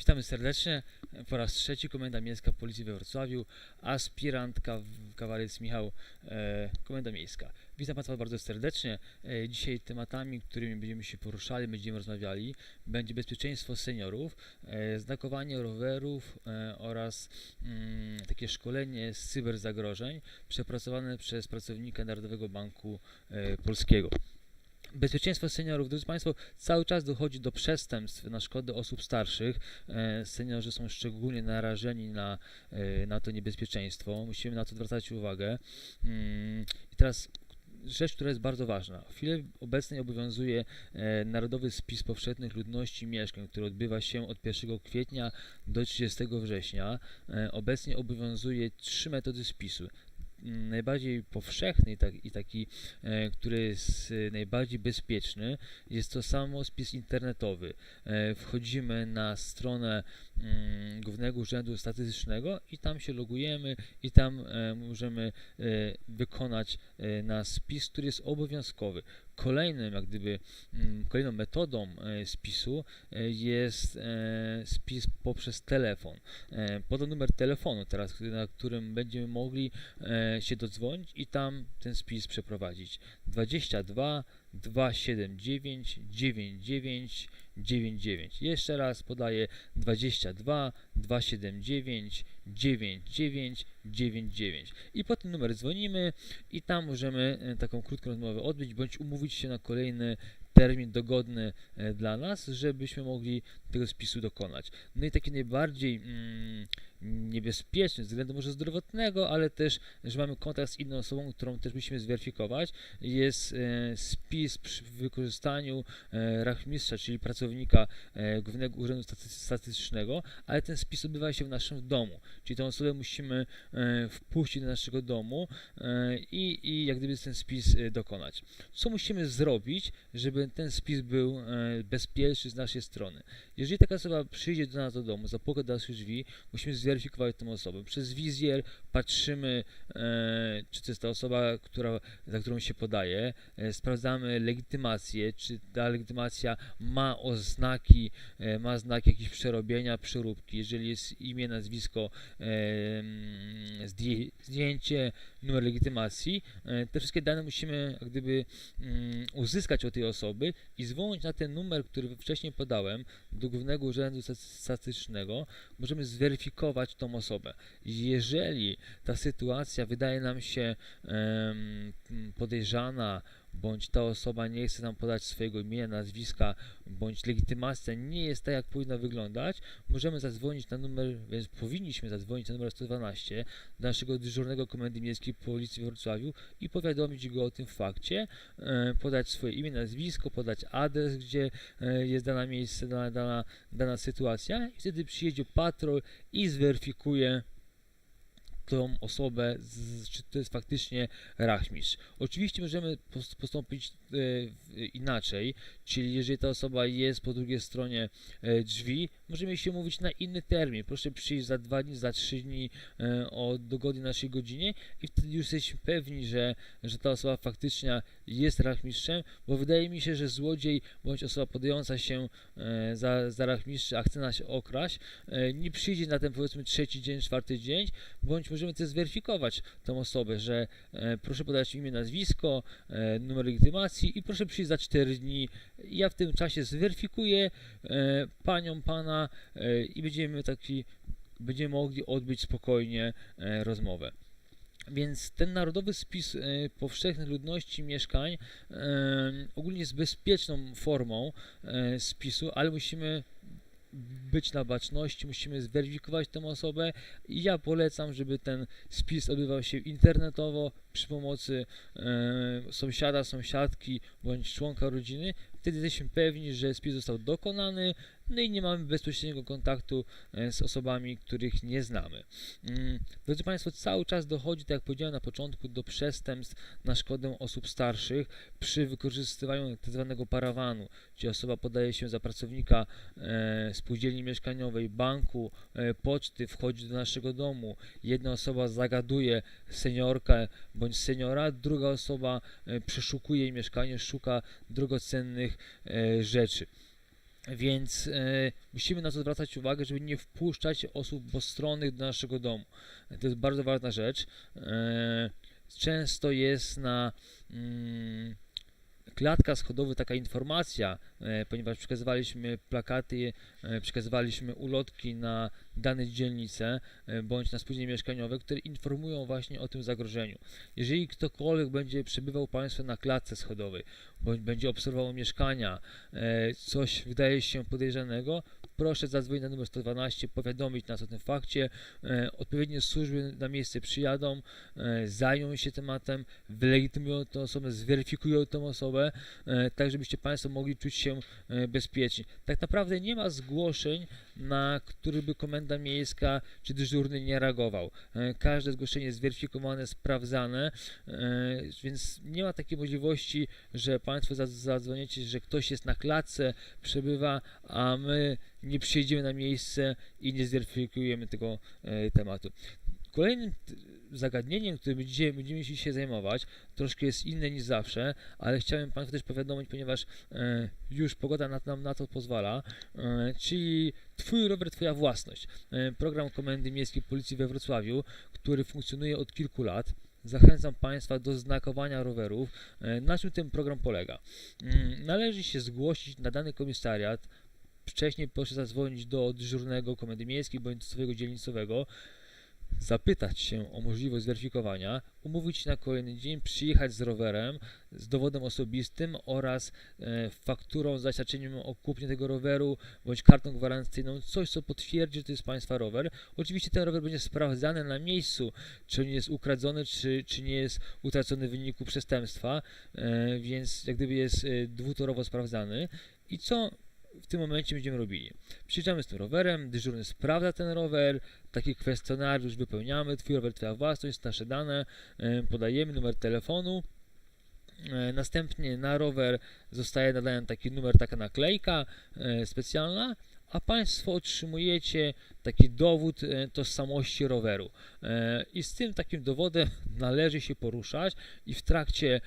Witamy serdecznie. Po raz trzeci Komenda Miejska Policji we Wrocławiu, aspirant kaw- Michał, e, Komenda Miejska. Witam Państwa bardzo serdecznie. E, dzisiaj tematami, którymi będziemy się poruszali, będziemy rozmawiali, będzie bezpieczeństwo seniorów, e, znakowanie rowerów e, oraz mm, takie szkolenie z cyberzagrożeń przepracowane przez pracownika Narodowego Banku e, Polskiego. Bezpieczeństwo seniorów, drodzy Państwo, cały czas dochodzi do przestępstw na szkodę osób starszych. E, seniorzy są szczególnie narażeni na, e, na to niebezpieczeństwo. Musimy na to zwracać uwagę. Mm, I teraz rzecz, która jest bardzo ważna. W chwili obecnej obowiązuje e, Narodowy Spis Powszechnych Ludności i Mieszkań, który odbywa się od 1 kwietnia do 30 września. Obecnie obowiązuje trzy metody spisu. Najbardziej powszechny i, tak, taki e, który jest e, najbardziej bezpieczny, jest to samo spis internetowy. E, Wchodzimy na stronę Głównego Urzędu Statystycznego i tam się logujemy i tam e, możemy e, wykonać e, na spis, który jest obowiązkowy. Kolejnym, jak gdyby, mm, kolejną metodą spisu jest spis poprzez telefon. Podam numer telefonu teraz, na którym będziemy mogli się dodzwonić i tam ten spis przeprowadzić. 22 279 99 99. Jeszcze raz podaję 22 279 99 99. I po ten numer dzwonimy i tam możemy e, taką krótką rozmowę odbyć bądź umówić się na kolejny termin dogodny e, dla nas, żebyśmy mogli tego spisu dokonać. No i taki najbardziej mm, niebezpieczny, ze względu może zdrowotnego, ale też, że mamy kontakt z inną osobą, którą też musimy zweryfikować, jest e, spis przy wykorzystaniu e, rachmistrza, czyli pracownika e, Głównego Urzędu Staty- Statystycznego, ale ten spis odbywa się w naszym domu, czyli tą osobę musimy wpuścić do naszego domu i, i jak gdyby ten spis dokonać. Co musimy zrobić, żeby ten spis był bezpieczny z naszej strony? Jeżeli taka osoba przyjdzie do nas do domu, zapuka do naszych drzwi, musimy zweryfikować tę osobę. Przez wizjer patrzymy, e, czy to jest ta osoba, która, za którą się podaje. E, sprawdzamy legitymację, czy ta legitymacja ma oznaki, e, ma znaki jakieś przerobienia, przeróbki. Jeżeli jest imię, nazwisko, e, mm, zdję, zdjęcie, numer legitymacji, e, te wszystkie dane musimy jak gdyby mm, uzyskać od tej osoby i dzwonić na ten numer, który wcześniej podałem, do Głównego Urzędu Staty- Statystycznego, możemy zweryfikować tą osobę. Jeżeli ta sytuacja wydaje nam się podejrzana, bądź ta osoba nie chce nam podać swojego imienia, nazwiska, bądź legitymacja nie jest tak, jak powinna wyglądać, możemy zadzwonić na numer, więc powinniśmy zadzwonić na numer 112 do naszego dyżurnego Komendy Miejskiej Policji w Wrocławiu i powiadomić go o tym fakcie, e, podać swoje imię, nazwisko, podać adres, gdzie e, jest dana miejsce, dana, dana, dana sytuacja i wtedy przyjedzie patrol i zweryfikuje tą osobę, z, czy to jest faktycznie rachmistrz. Oczywiście możemy pos- postąpić e, inaczej, czyli jeżeli ta osoba jest po drugiej stronie e, drzwi, możemy się mówić na inny termin. Proszę przyjść za dwa dni, za trzy dni e, o dogodnej naszej godzinie i wtedy już jesteśmy pewni, że, że ta osoba faktycznie jest rachmistrzem, bo wydaje mi się, że złodziej bądź osoba podająca się e, za, za rachmistrza, a chce nas okraść, e, nie przyjdzie na ten powiedzmy trzeci dzień, czwarty dzień, bądź możemy też zweryfikować tą osobę, że e, proszę podać imię, nazwisko, e, numer legitymacji i proszę przyjść za 4 dni. Ja w tym czasie zweryfikuję e, panią, pana e, i będziemy taki, będziemy mogli odbyć spokojnie e, rozmowę. Więc ten narodowy spis e, powszechnych ludności mieszkań e, ogólnie jest bezpieczną formą e, spisu, ale musimy być na baczności, musimy zweryfikować tę osobę i ja polecam, żeby ten spis odbywał się internetowo przy pomocy e, sąsiada, sąsiadki bądź członka rodziny. Wtedy jesteśmy pewni, że spis został dokonany, no i nie mamy bezpośredniego kontaktu e, z osobami, których nie znamy. Mm, Drodzy Państwo, cały czas dochodzi, tak jak powiedziałem na początku, do przestępstw na szkodę osób starszych przy wykorzystywaniu tzw. parawanu, czyli osoba podaje się za pracownika e, spółdzielni mieszkaniowej, banku, e, poczty, wchodzi do naszego domu, jedna osoba zagaduje seniorkę bądź seniora, druga osoba przeszukuje mieszkanie, szuka drogocennych rzeczy. Więc e, musimy na to zwracać uwagę, żeby nie wpuszczać osób postronnych do naszego domu. To jest bardzo ważna rzecz. E, często jest na mm, klatka schodowa taka informacja, e, ponieważ przekazywaliśmy plakaty, e, przekazywaliśmy ulotki na dane dzielnice e, bądź na spółdzielnie mieszkaniowe, które informują właśnie o tym zagrożeniu. Jeżeli ktokolwiek będzie przebywał Państwo na klatce schodowej, bądź będzie obserwował mieszkania, coś wydaje się podejrzanego, proszę zadzwonić na numer 112, powiadomić nas o tym fakcie. E, Odpowiednie służby na miejsce przyjadą, e, zajmą się tematem, wylegitymują tę osobę, zweryfikują tę osobę, e, tak żebyście Państwo mogli czuć się bezpieczni. Tak naprawdę nie ma zgłoszeń, na które by komenda miejska czy dyżurny nie reagował. E, Każde zgłoszenie jest zweryfikowane, sprawdzane, e, więc nie ma takiej możliwości, że Państwo za- zadzwonicie, że ktoś jest na klatce, przebywa, a my nie przyjedziemy na miejsce i nie zweryfikujemy tego e, tematu. Kolejnym zagadnieniem, którym dzisiaj będziemy się zajmować, troszkę jest inne niż zawsze, ale chciałem Państwu też powiadomić, ponieważ e, już pogoda na, nam na to pozwala, e, czyli Twój rower, Twoja własność. E, program Komendy Miejskiej Policji we Wrocławiu, który funkcjonuje od kilku lat. Zachęcam Państwa do znakowania rowerów. Na czym ten program polega? Mm, Należy się zgłosić na dany komisariat, wcześniej proszę zadzwonić do dyżurnego komendy miejskiej bądź swojego dzielnicowego, zapytać się o możliwość zweryfikowania, umówić się na kolejny dzień, przyjechać z rowerem, z dowodem osobistym oraz e, fakturą, zaświadczeniem o kupnie tego roweru bądź kartą gwarancyjną, coś co potwierdzi, że to jest Państwa rower. Oczywiście ten rower będzie sprawdzany na miejscu, czy nie jest ukradzony, czy, czy nie jest utracony w wyniku przestępstwa, e, więc jak gdyby jest e, dwutorowo sprawdzany. I co w tym momencie będziemy robili? Przyjeżdżamy z tym rowerem, dyżurny sprawdza ten rower, taki kwestionariusz wypełniamy, twój rower, twoja własność, nasze dane, e, podajemy numer telefonu. E, Następnie na rower zostaje nadany taki numer, taka naklejka e, specjalna, a Państwo otrzymujecie taki dowód tożsamości roweru. I z tym takim dowodem należy się poruszać i w trakcie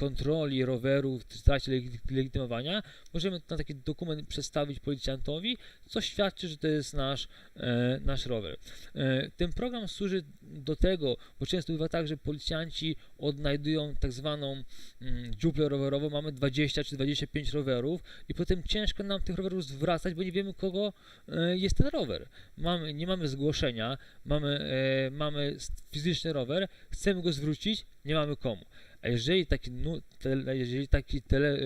kontroli roweru, w trakcie legi- legitymowania możemy na taki dokument przedstawić policjantowi, co świadczy, że to jest nasz, e, nasz rower. E, ten program służy do tego, bo często bywa tak, że policjanci odnajdują tak zwaną mm, dziuplę rowerową, mamy 20 czy 25 rowerów i potem ciężko nam tych rowerów zwracać, bo nie wiemy kogo e, jest ten rower. Mamy, nie mamy zgłoszenia, mamy, e, mamy fizyczny rower, chcemy go zwrócić, nie mamy komu. A jeżeli taki, jeżeli taki, tele, e,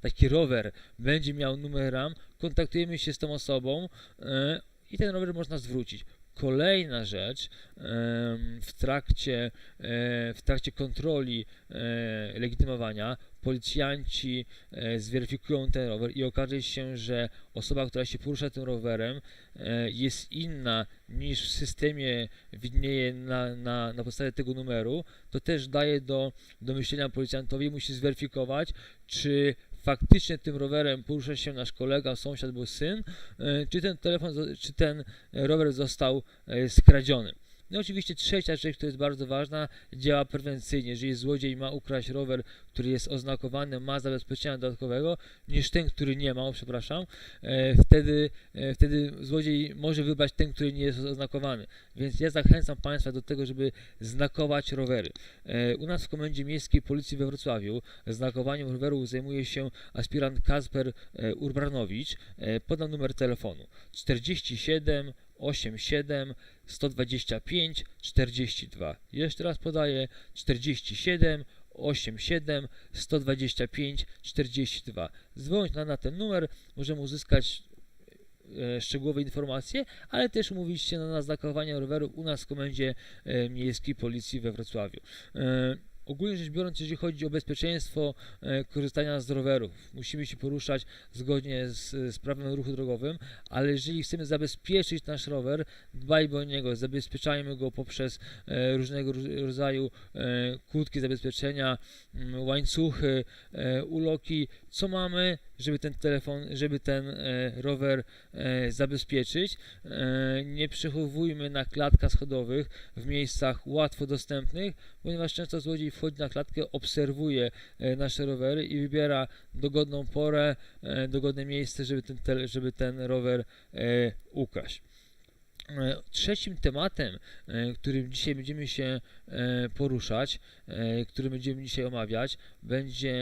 taki rower będzie miał numer RAM, kontaktujemy się z tą osobą e, i ten rower można zwrócić. Kolejna rzecz, w trakcie, e, w trakcie kontroli e, legitymowania policjanci e, zweryfikują ten rower i okaże się, że osoba, która się porusza tym rowerem jest inna niż w systemie widnieje na, na, na podstawie tego numeru, to też daje do, do myślenia policjantowi, musi zweryfikować, czy faktycznie tym rowerem porusza się nasz kolega, sąsiad albo syn, e, czy ten telefon, czy ten rower został e, skradziony. No oczywiście trzecia rzecz, która jest bardzo ważna, działa prewencyjnie. Jeżeli złodziej ma ukraść rower, który jest oznakowany, ma zabezpieczenia dodatkowego, niż ten, który nie ma, przepraszam, e, wtedy, e, wtedy złodziej może wybrać ten, który nie jest oznakowany. Więc ja zachęcam Państwa do tego, żeby znakować rowery. E, u nas w Komendzie Miejskiej Policji we Wrocławiu znakowaniem rowerów zajmuje się aspirant Kasper e, Urbranowicz. E, podam numer telefonu 47 87 125 42. Jeszcze raz podaję 47 87 125 42. Dzwonić na, na ten numer, możemy uzyskać e, szczegółowe informacje, ale też umówić się na znakowanie roweru u nas w Komendzie e, Miejskiej Policji we Wrocławiu. E, Ogólnie rzecz biorąc, jeżeli chodzi o bezpieczeństwo e, korzystania z rowerów, musimy się poruszać zgodnie z, z prawem ruchu drogowym, ale jeżeli chcemy zabezpieczyć nasz rower, dbajmy o niego, zabezpieczajmy go poprzez e, różnego róż- rodzaju e, kłódki zabezpieczenia, m, łańcuchy, uloki, co mamy, żeby ten telefon, żeby ten e, rower e, zabezpieczyć. E, nie przechowujmy na klatkach schodowych w miejscach łatwo dostępnych, ponieważ często złodziej wchodzi na klatkę, obserwuje nasze rowery i wybiera dogodną porę, dogodne miejsce, żeby ten, żeby ten rower ukraść. Trzecim tematem, którym dzisiaj będziemy się poruszać, który będziemy dzisiaj omawiać, będzie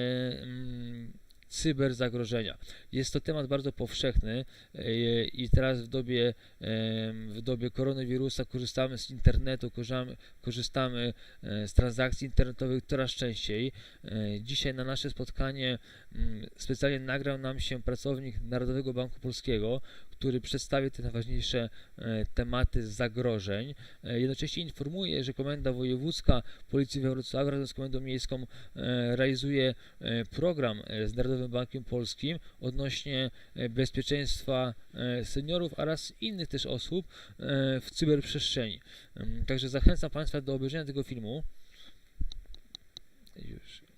mm, cyberzagrożenia. Jest to temat bardzo powszechny e, i teraz w dobie, w dobie koronawirusa korzystamy z internetu, korzystamy, korzystamy e, z transakcji internetowych coraz częściej. E, Dzisiaj na nasze spotkanie mm, specjalnie nagrał nam się pracownik Narodowego Banku Polskiego, który przedstawi te najważniejsze e, tematy zagrożeń. E, Jednocześnie informuje, że Komenda Wojewódzka Policji we Wrocławiu razem z Komendą Miejską e, realizuje program z Narodowym Bankiem Polskim odnośnie bezpieczeństwa seniorów oraz innych też osób w cyberprzestrzeni. Także zachęcam Państwa do obejrzenia tego filmu. Już.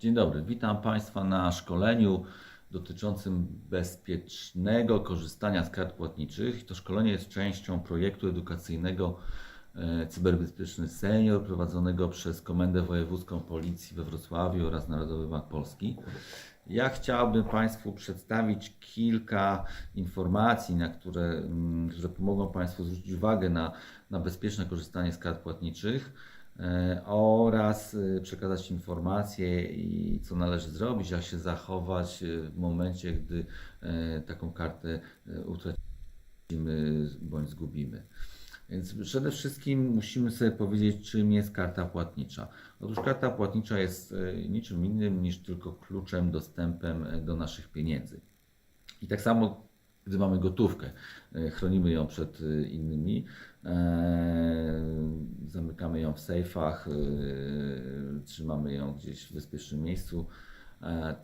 Dzień dobry, witam Państwa na szkoleniu dotyczącym bezpiecznego korzystania z kart płatniczych. To szkolenie jest częścią projektu edukacyjnego e, Cyberbezpieczny Senior prowadzonego przez Komendę Wojewódzką Policji we Wrocławiu oraz Narodowy Bank Polski. Ja chciałbym Państwu przedstawić kilka informacji, na które, mm, które pomogą Państwu zwrócić uwagę na, na bezpieczne korzystanie z kart płatniczych oraz e, przekazać informacje i co należy zrobić, jak się zachować e, w momencie, gdy e, taką kartę e, utracimy bądź zgubimy. Więc przede wszystkim musimy sobie powiedzieć, czym jest karta płatnicza. Otóż karta płatnicza jest e, niczym innym niż tylko kluczem, dostępem e, do naszych pieniędzy. I tak samo, gdy mamy gotówkę, e, chronimy ją przed e, innymi, e, zamykamy ją w sejfach, e, trzymamy ją gdzieś w bezpiecznym miejscu.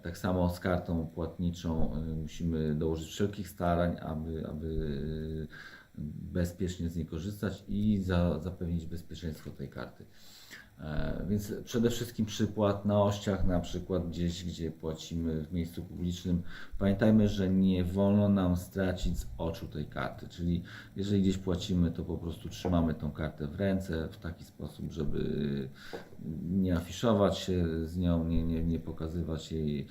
Tak samo z kartą płatniczą e, musimy dołożyć wszelkich starań, aby, aby bezpiecznie z niej korzystać i za, zapewnić bezpieczeństwo tej karty. E, Więc przede wszystkim przy płatnościach, na przykład gdzieś, gdzie płacimy w miejscu publicznym, pamiętajmy, że nie wolno nam stracić z oczu tej karty. Czyli jeżeli gdzieś płacimy, to po prostu trzymamy tą kartę w ręce w taki sposób, żeby nie afiszować się z nią, nie, nie, nie pokazywać jej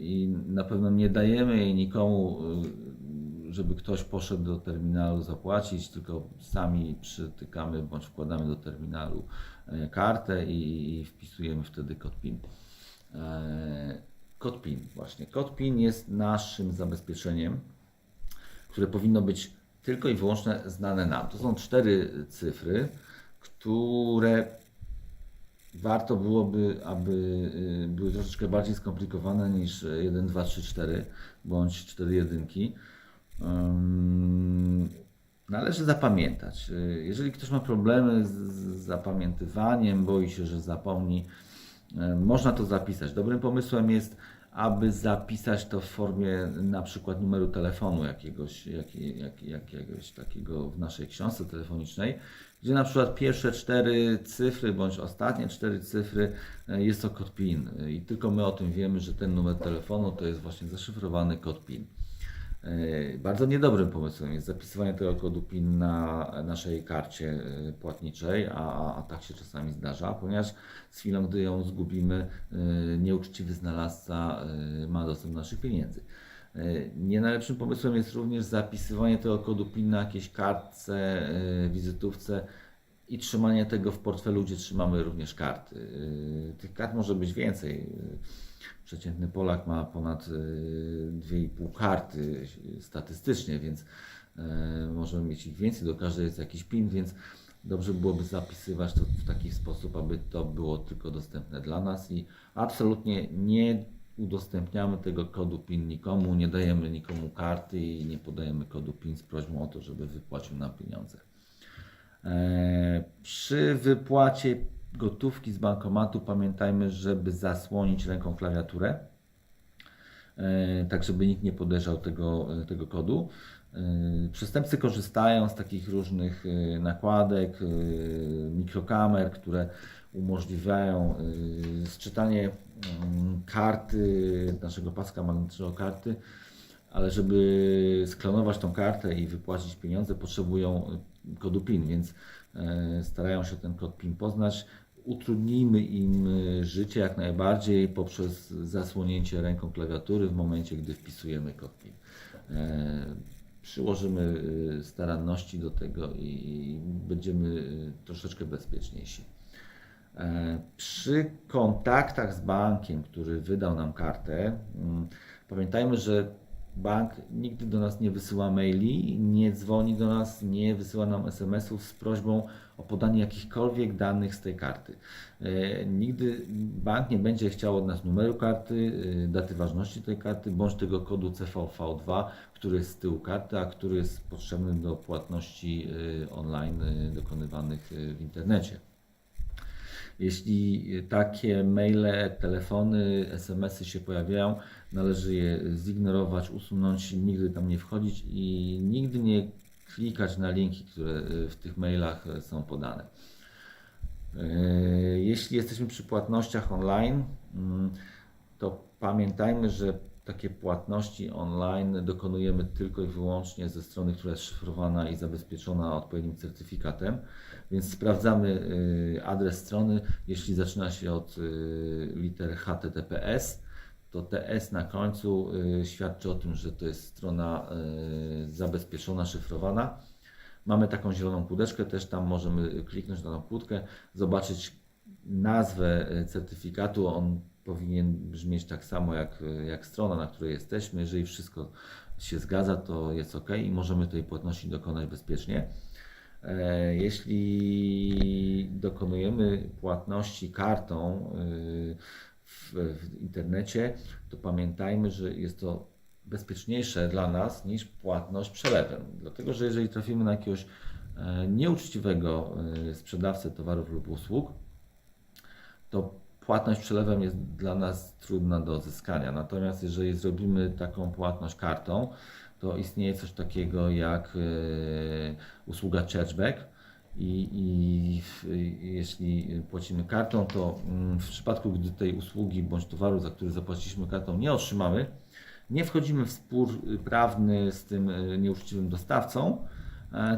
i na pewno nie dajemy jej nikomu, żeby ktoś poszedł do terminalu zapłacić, tylko sami przytykamy bądź wkładamy do terminalu kartę i, i wpisujemy wtedy kod PIN. E, Kod PIN, właśnie. Kod PIN jest naszym zabezpieczeniem, które powinno być tylko i wyłącznie znane nam. To są cztery cyfry, które warto byłoby, aby y, były troszeczkę bardziej skomplikowane niż 1, 2, 3, 4 bądź 4 jedynki. Należy zapamiętać. Y, Jeżeli ktoś ma problemy z zapamiętywaniem, boi się, że zapomni, y, można to zapisać. Dobrym pomysłem jest, aby zapisać to w formie na przykład numeru telefonu jakiegoś, jak, jak, jakiegoś takiego w naszej książce telefonicznej, gdzie na przykład pierwsze cztery cyfry bądź ostatnie cztery cyfry e, jest to kod PIN i tylko my o tym wiemy, że ten numer telefonu to jest właśnie zaszyfrowany kod PIN. E, Bardzo niedobrym pomysłem jest zapisywanie tego kodu PIN na naszej karcie e, płatniczej, a, a, tak się czasami zdarza, ponieważ z chwilą, gdy ją zgubimy, e, nieuczciwy znalazca ma dostęp do naszych pieniędzy. Nie najlepszym pomysłem jest również zapisywanie tego kodu PIN na jakiejś kartce, wizytówce i trzymanie tego w portfelu, gdzie trzymamy również karty. Tych kart może być więcej. Przeciętny Polak ma ponad e, 2,5 karty e, statystycznie, więc e, możemy mieć ich więcej. Do każdej jest jakiś PIN, więc dobrze byłoby zapisywać to w taki sposób, aby to było tylko dostępne dla nas i absolutnie nie udostępniamy tego kodu PIN nikomu, nie dajemy nikomu karty i nie podajemy kodu PIN z prośbą o to, żeby wypłacił nam pieniądze. E, Przy wypłacie gotówki z bankomatu pamiętajmy, żeby zasłonić ręką klawiaturę, e, tak żeby nikt nie podejrzał tego, tego kodu. E, Przestępcy korzystają z takich różnych e, nakładek, e, mikrokamer, które umożliwiają sczytanie mm, karty, naszego paska magnetycznego karty, ale żeby sklonować tą kartę i wypłacić pieniądze, potrzebują kodu PIN, więc e, starają się ten kod PIN poznać. Utrudnijmy im y, życie jak najbardziej poprzez zasłonięcie ręką klawiatury w momencie, gdy wpisujemy kod PIN. E, Przyłożymy staranności do tego i będziemy troszeczkę bezpieczniejsi. E, Przy kontaktach z bankiem, który wydał nam kartę, mm, pamiętajmy, że bank nigdy do nas nie wysyła maili, nie dzwoni do nas, nie wysyła nam SMS-ów z prośbą o podanie jakichkolwiek danych z tej karty. E, Nigdy bank nie będzie chciał od nas numeru karty, y, daty ważności tej karty, bądź tego kodu CVV2, który jest z tyłu karty, a który jest potrzebny do płatności y, online dokonywanych w internecie. Jeśli takie maile, telefony, SMS-y się pojawiają, należy je zignorować, usunąć, nigdy tam nie wchodzić i nigdy nie klikać na linki, które y, w tych mailach y, są podane. Y, Jeśli jesteśmy przy płatnościach online, mm, to pamiętajmy, że takie płatności online dokonujemy tylko i wyłącznie ze strony, która jest szyfrowana i zabezpieczona odpowiednim certyfikatem. Więc sprawdzamy y, adres strony. Jeśli zaczyna się od y, liter HTTPS, to TS na końcu y, świadczy o tym, że to jest strona zabezpieczona, szyfrowana. Mamy taką zieloną kółdeczkę, też tam możemy kliknąć na tą kłódkę, zobaczyć nazwę certyfikatu. On powinien brzmieć tak samo jak, jak strona, na której jesteśmy. Jeżeli wszystko się zgadza, to jest OK i możemy tej płatności dokonać bezpiecznie. E, Jeśli dokonujemy płatności kartą y, w, w internecie, to pamiętajmy, że jest to bezpieczniejsze dla nas niż płatność przelewem. Dlatego, że jeżeli trafimy na jakiegoś e, nieuczciwego e, sprzedawcę towarów lub usług, to płatność przelewem jest dla nas trudna do odzyskania. Natomiast jeżeli zrobimy taką płatność kartą, to istnieje coś takiego jak e, usługa chargeback. I, i w, jeśli płacimy kartą, to mm, w przypadku, gdy tej usługi bądź towaru, za który zapłaciliśmy kartą, nie otrzymamy, nie wchodzimy w spór prawny z tym y, nieuczciwym dostawcą, e,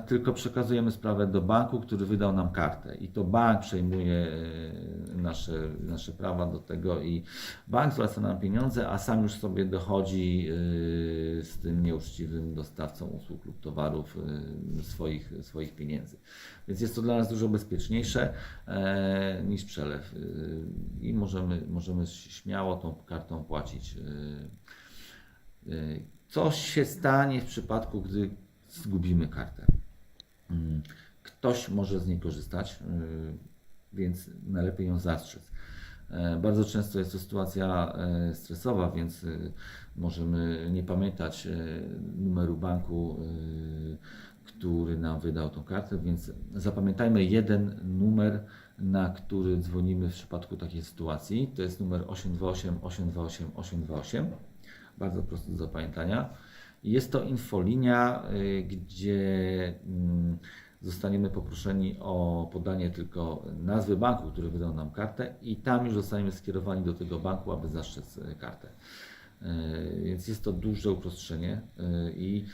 tylko przekazujemy sprawę do banku, który wydał nam kartę. I to bank przejmuje y, nasze, nasze prawa do tego i bank zwraca nam pieniądze, a sam już sobie dochodzi y, z tym nieuczciwym dostawcą usług lub towarów swoich, swoich pieniędzy. Więc jest to dla nas dużo bezpieczniejsze e, niż przelew i możemy, możemy śmiało tą kartą płacić. Co się stanie w przypadku, gdy zgubimy kartę? Mm, Ktoś może z niej korzystać, y, więc najlepiej ją zastrzec. E, Bardzo często jest to sytuacja e, stresowa, więc y, możemy nie pamiętać e, numeru banku, y, który nam wydał tą kartę, więc zapamiętajmy jeden numer, na który dzwonimy w przypadku takiej sytuacji. To jest numer 828 828 828. Bardzo prosty do zapamiętania. Jest to infolinia, y, gdzie mm, zostaniemy poproszeni o podanie tylko nazwy banku, który wydał nam kartę i tam już zostaniemy skierowani do tego banku, aby zastrzec y, kartę. Y, Więc jest to duże uproszczenie i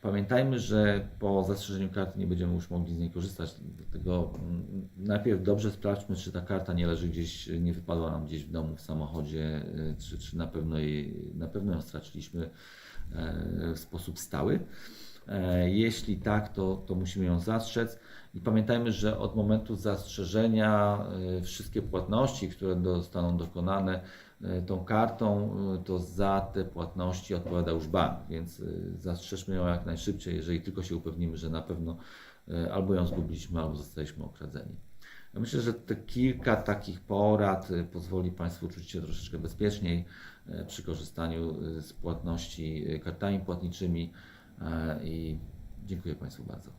pamiętajmy, że po zastrzeżeniu karty nie będziemy już mogli z niej korzystać. Dlatego mm, najpierw dobrze sprawdźmy, czy ta karta nie leży gdzieś, nie wypadła nam gdzieś w domu, w samochodzie, czy, czy na, pewno jej, na pewno ją straciliśmy w sposób stały. E, Jeśli tak, to, to musimy ją zastrzec. I pamiętajmy, że od momentu zastrzeżenia e, wszystkie płatności, które zostaną dokonane e, tą kartą, e, to za te płatności odpowiada już bank, więc e, zastrzeżmy ją jak najszybciej, jeżeli tylko się upewnimy, że na pewno e, albo ją zgubiliśmy, albo zostaliśmy okradzeni. Ja myślę, że te kilka takich porad e, pozwoli Państwu czuć się troszeczkę bezpieczniej e, przy korzystaniu e, z płatności e, kartami płatniczymi e, i dziękuję Państwu bardzo.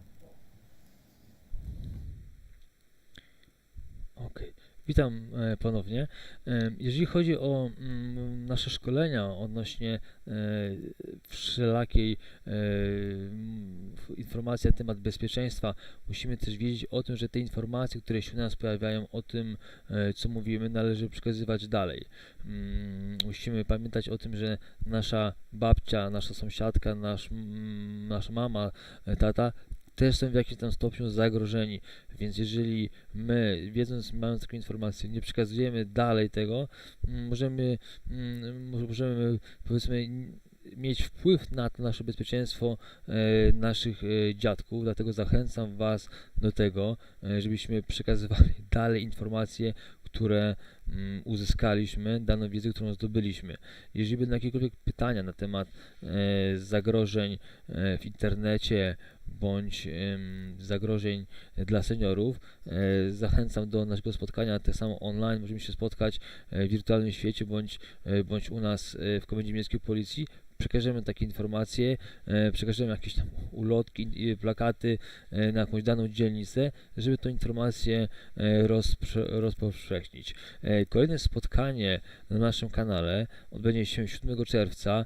Okej. Witam e, ponownie. E, Jeżeli chodzi o mm, nasze szkolenia odnośnie e, wszelakiej informacji na temat bezpieczeństwa, musimy też wiedzieć o tym, że te informacje, które się u nas pojawiają, o tym, co mówimy, należy przekazywać dalej. Mm, Musimy pamiętać o tym, że nasza babcia, nasza sąsiadka, nasz, mm, nasza mama, tata też są w jakimś tam stopniu zagrożeni. Więc jeżeli my, wiedząc, mając taką informację, nie przekazujemy dalej tego, mm, możemy, mm, mo- możemy powiedzmy mieć wpływ na to nasze bezpieczeństwo e, naszych e, dziadków, dlatego zachęcam Was do tego, e, żebyśmy przekazywali dalej informacje, które uzyskaliśmy, daną wiedzę, którą zdobyliśmy. Jeżeli będą jakiekolwiek pytania na temat e, zagrożeń e, w internecie bądź zagrożeń dla seniorów, e, zachęcam do naszego spotkania, tak samo online, możemy się spotkać w wirtualnym świecie bądź, bądź u nas w Komendzie Miejskiej Policji. Przekażemy takie informacje, e, przekażemy jakieś tam ulotki, plakaty e, na jakąś daną dzielnicę, żeby tą informację e, rozpowszechnić. Kolejne spotkanie na naszym kanale odbędzie się 7 czerwca,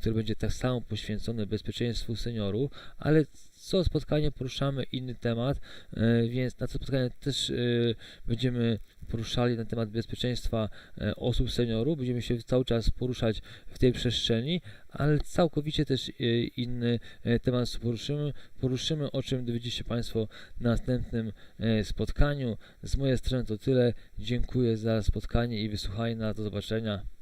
które będzie tak samo poświęcone bezpieczeństwu seniorów, ale co spotkanie poruszamy inny temat, więc na to spotkanie też będziemy poruszali na temat bezpieczeństwa e, osób seniorów, będziemy się cały czas poruszać w tej przestrzeni, ale całkowicie też e, inny e, temat poruszymy, poruszymy, o czym dowiecie się Państwo na następnym spotkaniu. Z mojej strony to tyle. Dziękuję za spotkanie i wysłuchanie. Do zobaczenia.